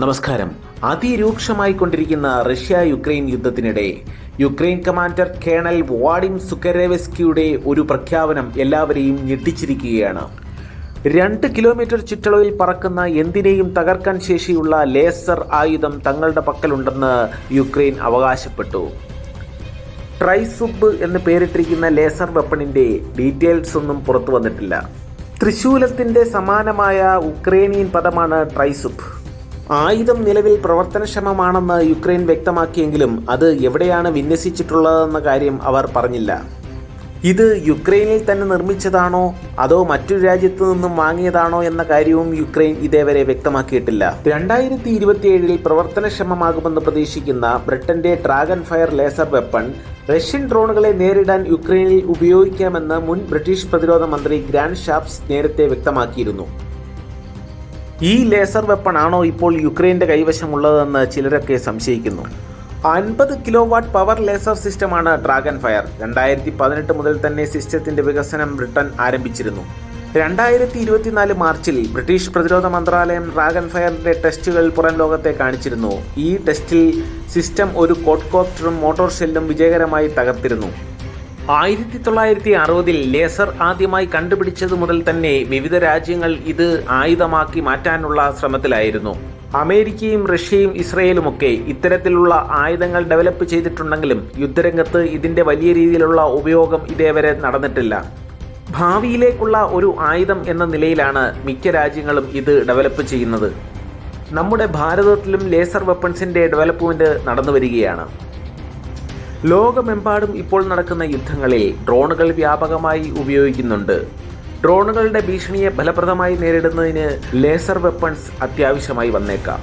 നമസ്കാരം. അതിരൂക്ഷമായി കൊണ്ടിരിക്കുന്ന റഷ്യ യുക്രൈൻ യുദ്ധത്തിനിടെ യുക്രൈൻ കമാൻഡർ കേണൽ വാഡിം സുക്കരേവസ്കിയുടെ ഒരു പ്രഖ്യാപനം എല്ലാവരെയും ഞെട്ടിച്ചിരിക്കുകയാണ്. രണ്ട് കിലോമീറ്റർ ചുറ്റളവിൽ പറക്കുന്ന എന്തിനേയും തകർക്കാൻ ശേഷിയുള്ള ലേസർ ആയുധം തങ്ങളുടെ പക്കലുണ്ടെന്ന് യുക്രൈൻ അവകാശപ്പെട്ടു. ട്രൈസുബ് എന്ന് പേരിട്ടിരിക്കുന്ന ലേസർ വെപ്പണിന്റെ ഡീറ്റെയിൽസ് ഒന്നും പുറത്തു വന്നിട്ടില്ല ത്രിശൂലത്തിന്റെ സമാനമായ ഉക്രൈനിയൻ പദമാണ് ട്രൈസുബ്. ആയുധം നിലവിൽ പ്രവർത്തനക്ഷമമാണെന്ന് യുക്രൈൻ വ്യക്തമാക്കിയെങ്കിലും അത് എവിടെയാണ് വിന്യസിച്ചിട്ടുള്ളതെന്ന കാര്യം അവർ പറഞ്ഞില്ല. ഇത് യുക്രൈനിൽ തന്നെ നിർമ്മിച്ചതാണോ അതോ മറ്റൊരു രാജ്യത്തു നിന്നും വാങ്ങിയതാണോ എന്ന കാര്യവും യുക്രൈൻ ഇതേവരെ വ്യക്തമാക്കിയിട്ടില്ല. രണ്ടായിരത്തി ഇരുപത്തിയേഴിൽ പ്രവർത്തനക്ഷമമാകുമെന്ന് പ്രതീക്ഷിക്കുന്ന ബ്രിട്ടന്റെ dragon fire laser weapon Russian ഡ്രോണുകളെ നേരിടാൻ യുക്രൈനിൽ ഉപയോഗിക്കാമെന്ന് മുൻ ബ്രിട്ടീഷ് പ്രതിരോധ മന്ത്രി ഗ്രാൻഡ് ഷാപ്സ് നേരത്തെ വ്യക്തമാക്കിയിരുന്നു. ഈ ലേസർ വെപ്പൺ ആണോ ഇപ്പോൾ യുക്രൈന്റെ കൈവശമുള്ളതെന്ന് ചിലരൊക്കെ സംശയിക്കുന്നു. അൻപത് കിലോ വാട്ട് പവർ ലേസർ സിസ്റ്റമാണ് ഡ്രാഗൺ ഫയർ. രണ്ടായിരത്തി പതിനെട്ട് മുതൽ തന്നെ സിസ്റ്റത്തിന്റെ വികസനം ബ്രിട്ടൻ ആരംഭിച്ചിരുന്നു. രണ്ടായിരത്തി ഇരുപത്തിനാല് മാർച്ചിൽ ബ്രിട്ടീഷ് പ്രതിരോധ മന്ത്രാലയം ഡ്രാഗൺ ഫയറിന്റെ ടെസ്റ്റുകൾ പുറം ലോകത്തെ കാണിച്ചിരുന്നു. ഈ ടെസ്റ്റിൽ സിസ്റ്റം ഒരു കോട്ട്കോപ്റ്ററും മോട്ടോർ ഷെല്ലും വിജയകരമായി തകർത്തിരുന്നു. ആയിരത്തി തൊള്ളായിരത്തി അറുപതിൽ ലേസർ ആദ്യമായി കണ്ടുപിടിച്ചത് മുതൽ തന്നെ വിവിധ രാജ്യങ്ങൾ ഇത് ആയുധമാക്കി മാറ്റാനുള്ള ശ്രമത്തിലായിരുന്നു. അമേരിക്കയും റഷ്യയും ഇസ്രയേലുമൊക്കെ ഇത്തരത്തിലുള്ള ആയുധങ്ങൾ ഡെവലപ്പ് ചെയ്തിട്ടുണ്ടെങ്കിലും യുദ്ധരംഗത്ത് ഇതിന്റെ വലിയ രീതിയിലുള്ള ഉപയോഗം ഇതേവരെ നടന്നിട്ടില്ല. ഭാവിയിലേക്കുള്ള ഒരു ആയുധം എന്ന നിലയിലാണ് മിക്ക രാജ്യങ്ങളും ഇത് ഡെവലപ്പ് ചെയ്യുന്നത്. നമ്മുടെ ഭാരതത്തിലും ലേസർ വെപ്പൺസിന്റെ ഡെവലപ്മെന്റ് നടന്നു വരികയാണ് ലോകമെമ്പാടും ഇപ്പോൾ നടക്കുന്ന യുദ്ധങ്ങളിൽ ഡ്രോണുകൾ വ്യാപകമായി ഉപയോഗിക്കുന്നുണ്ട്. ഡ്രോണുകളുടെ ഭീഷണിയെ ഫലപ്രദമായി നേരിടുന്നതിന് ലേസർ വെപ്പൺസ് അത്യാവശ്യമായി വന്നേക്കാം.